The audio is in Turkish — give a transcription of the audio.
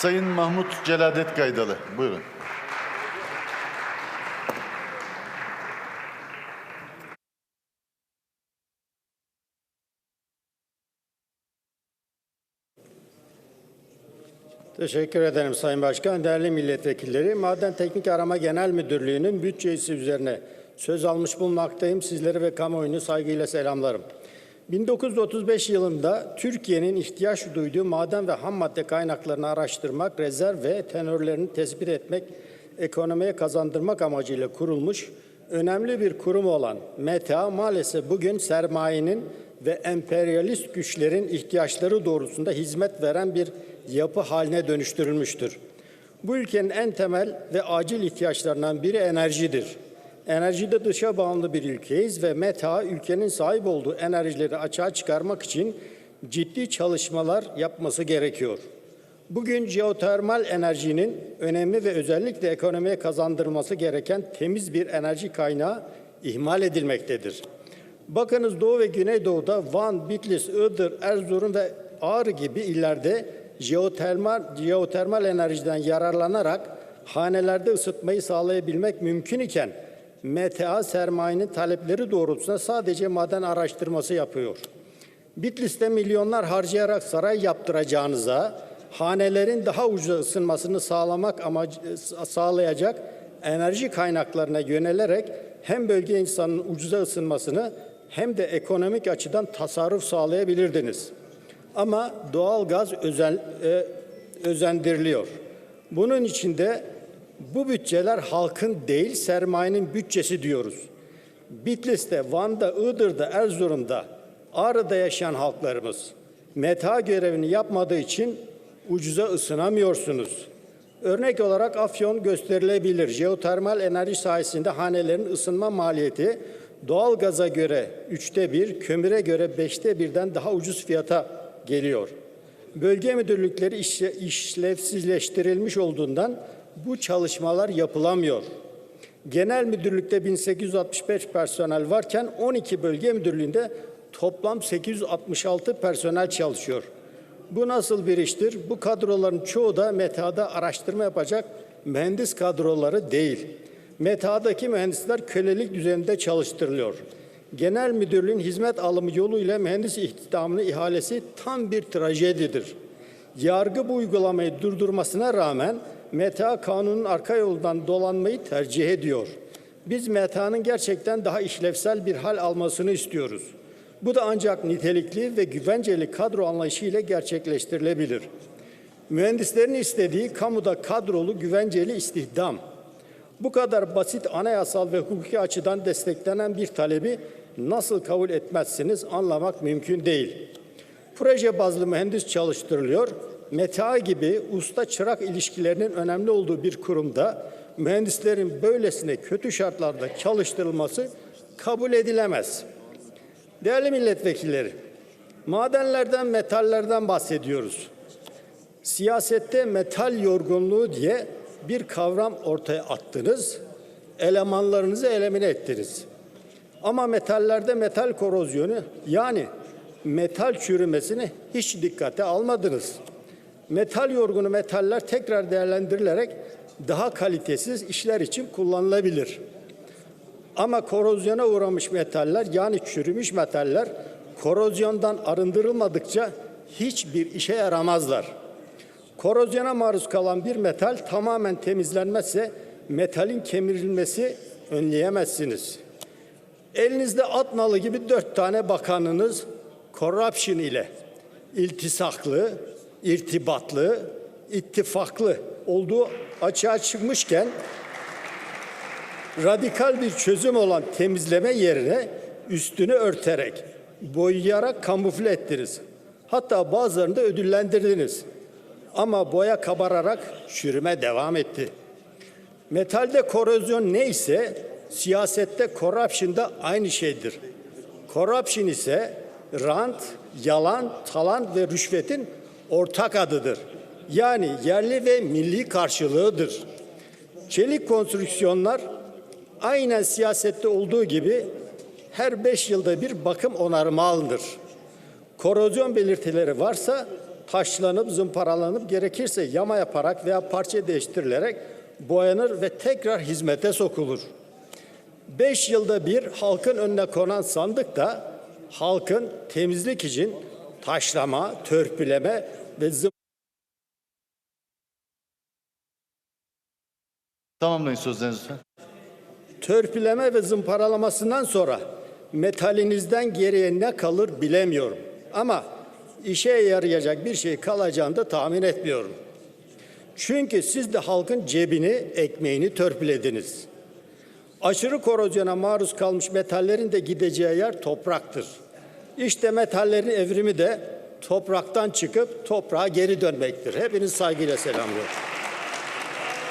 Sayın Mahmut Celadet Gaydalı. Buyurun. Teşekkür ederim Sayın Başkan. Değerli milletvekilleri, Maden Teknik Arama Genel Müdürlüğü'nün bütçesi üzerine söz almış bulunmaktayım. Sizleri ve kamuoyunu saygıyla selamlarım. 1935 yılında Türkiye'nin ihtiyaç duyduğu maden ve ham madde kaynaklarını araştırmak, rezerv ve tenörlerini tespit etmek, ekonomiye kazandırmak amacıyla kurulmuş önemli bir kurum olan META maalesef bugün sermayenin ve emperyalist güçlerin ihtiyaçları doğrusunda hizmet veren bir yapı haline dönüştürülmüştür. Bu ülkenin en temel ve acil ihtiyaçlarından biri enerjidir. Enerjide dışa bağımlı bir ülkeyiz ve META ülkenin sahip olduğu enerjileri açığa çıkarmak için ciddi çalışmalar yapması gerekiyor. Bugün jeotermal enerjinin önemli ve özellikle ekonomiye kazandırılması gereken temiz bir enerji kaynağı ihmal edilmektedir. Bakınız Doğu ve Güneydoğu'da Van, Bitlis, Iğdır, Erzurum ve Ağrı gibi illerde jeotermal, jeotermal enerjiden yararlanarak hanelerde ısıtmayı sağlayabilmek mümkün iken MTA sermayenin talepleri doğrultusunda sadece maden araştırması yapıyor. Bitlis'te milyonlar harcayarak saray yaptıracağınıza hanelerin daha ucuza ısınmasını sağlamak amacı sağlayacak enerji kaynaklarına yönelerek hem bölge insanının ucuza ısınmasını hem de ekonomik açıdan tasarruf sağlayabilirdiniz. Ama doğal gaz özen, e, özendiriliyor. Bunun içinde bu bütçeler halkın değil sermayenin bütçesi diyoruz. Bitlis'te, Van'da, Iğdır'da, Erzurum'da, Ağrı'da yaşayan halklarımız meta görevini yapmadığı için ucuza ısınamıyorsunuz. Örnek olarak Afyon gösterilebilir. Jeotermal enerji sayesinde hanelerin ısınma maliyeti doğal gaza göre üçte bir, kömüre göre beşte birden daha ucuz fiyata geliyor. Bölge müdürlükleri işle- işlevsizleştirilmiş olduğundan bu çalışmalar yapılamıyor. Genel müdürlükte 1865 personel varken 12 bölge müdürlüğünde toplam 866 personel çalışıyor. Bu nasıl bir iştir? Bu kadroların çoğu da META'da araştırma yapacak mühendis kadroları değil. META'daki mühendisler kölelik düzeninde çalıştırılıyor. Genel müdürlüğün hizmet alımı yoluyla mühendis istihdamının ihalesi tam bir trajedidir. Yargı bu uygulamayı durdurmasına rağmen META kanunun arka yoldan dolanmayı tercih ediyor. Biz META'nın gerçekten daha işlevsel bir hal almasını istiyoruz. Bu da ancak nitelikli ve güvenceli kadro anlayışı ile gerçekleştirilebilir. Mühendislerin istediği kamuda kadrolu güvenceli istihdam. Bu kadar basit anayasal ve hukuki açıdan desteklenen bir talebi nasıl kabul etmezsiniz anlamak mümkün değil. Proje bazlı mühendis çalıştırılıyor. META gibi usta çırak ilişkilerinin önemli olduğu bir kurumda mühendislerin böylesine kötü şartlarda çalıştırılması kabul edilemez. Değerli milletvekilleri, madenlerden, metallerden bahsediyoruz. Siyasette metal yorgunluğu diye bir kavram ortaya attınız, elemanlarınızı elemine ettiniz. Ama metallerde metal korozyonu yani metal çürümesini hiç dikkate almadınız. Metal yorgunu metaller tekrar değerlendirilerek daha kalitesiz işler için kullanılabilir. Ama korozyona uğramış metaller yani çürümüş metaller korozyondan arındırılmadıkça hiçbir işe yaramazlar. Korozyona maruz kalan bir metal tamamen temizlenmezse metalin kemirilmesi önleyemezsiniz. Elinizde at nalı gibi dört tane bakanınız corruption ile iltisaklı, irtibatlı, ittifaklı olduğu açığa çıkmışken radikal bir çözüm olan temizleme yerine üstünü örterek, boyayarak kamufle ettiniz. Hatta bazılarını da ödüllendirdiniz. Ama boya kabararak çürüme devam etti. Metalde korozyon neyse siyasette corruption da aynı şeydir. Corruption ise rant, yalan, talan ve rüşvetin ortak adıdır. Yani yerli ve milli karşılığıdır. Çelik konstrüksiyonlar aynen siyasette olduğu gibi her beş yılda bir bakım onarımı alınır. Korozyon belirtileri varsa taşlanıp zımparalanıp gerekirse yama yaparak veya parça değiştirilerek boyanır ve tekrar hizmete sokulur. Beş yılda bir halkın önüne konan sandık da halkın temizlik için taşlama, törpüleme ve Tamamlayın sözlerinizi lütfen. törpüleme ve zımparalamasından sonra metalinizden geriye ne kalır bilemiyorum. Ama işe yarayacak bir şey kalacağını da tahmin etmiyorum. Çünkü siz de halkın cebini, ekmeğini törpülediniz. Aşırı korozyona maruz kalmış metallerin de gideceği yer topraktır. İşte metallerin evrimi de topraktan çıkıp toprağa geri dönmektir. Hepiniz saygıyla selamlıyorum.